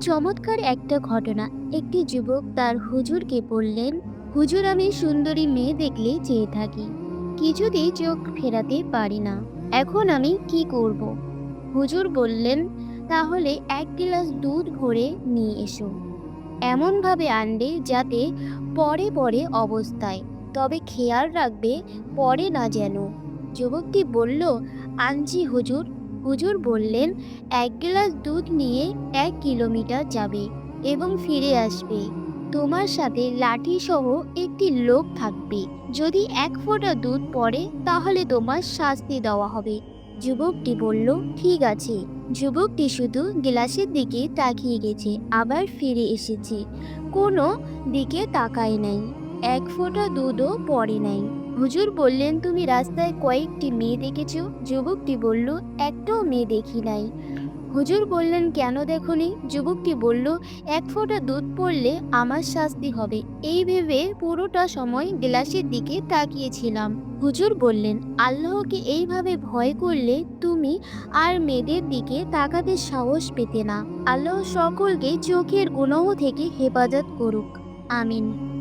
চমৎকার একটা ঘটনা। একটি যুবক তার হুজুরকে বললেন, হুজুর, আমি সুন্দরী মেয়ে দেখলে চেয়ে থাকি। কিছুতেই চোখ ফেরাতে পারি না। এখন আমি কি করব? হুজুর বললেন, তাহলে এক গ্লাস দুধ ভরে নিয়ে এসো। এমনভাবে আনবে যাতে পরে পরে অবস্থায়। তবে খেয়াল রাখবে পরে না যেন। যুবকটি বলল, আনছি হুজুর। হুজুর বললেন, এক গ্লাস দুধ নিয়ে এক কিলোমিটার যাবে এবং ফিরে আসবে। তোমার সাথে লাঠি সহ একটি লোক থাকবে। যদি এক ফোঁটা দুধ পড়ে, তাহলে তোমার শাস্তি দেওয়া হবে। যুবকটি বলল, ঠিক আছে। যুবকটি শুধু গ্লাসের দিকে তাকিয়ে গেছে, আবার ফিরে এসেছে। কোনো দিকে তাকায় নাই। এক ফোঁটা দুধও পড়ে নাই। হুজুর বললেন, তুমি রাস্তায় কয়েকটি মেয়ে দেখেছ? যুবকটি বলল, একটাও মেয়ে দেখি নাই। হুজুর বললেন, কেন দেখনি? যুবকটি বলল, এক ফোঁটা দুধ পড়লে আমার শাস্তি হবে। এই ভেবে পুরোটা সময় গ্লাসের দিকে তাকিয়েছিলাম। হুজুর বললেন, আল্লাহকে এইভাবে ভয় করলে তুমি আর মেয়েদের দিকে তাকাতে সাহস পেতে না। আল্লাহ সকলকে চোখের গুণহ থেকে হেফাজত করুক। আমিন।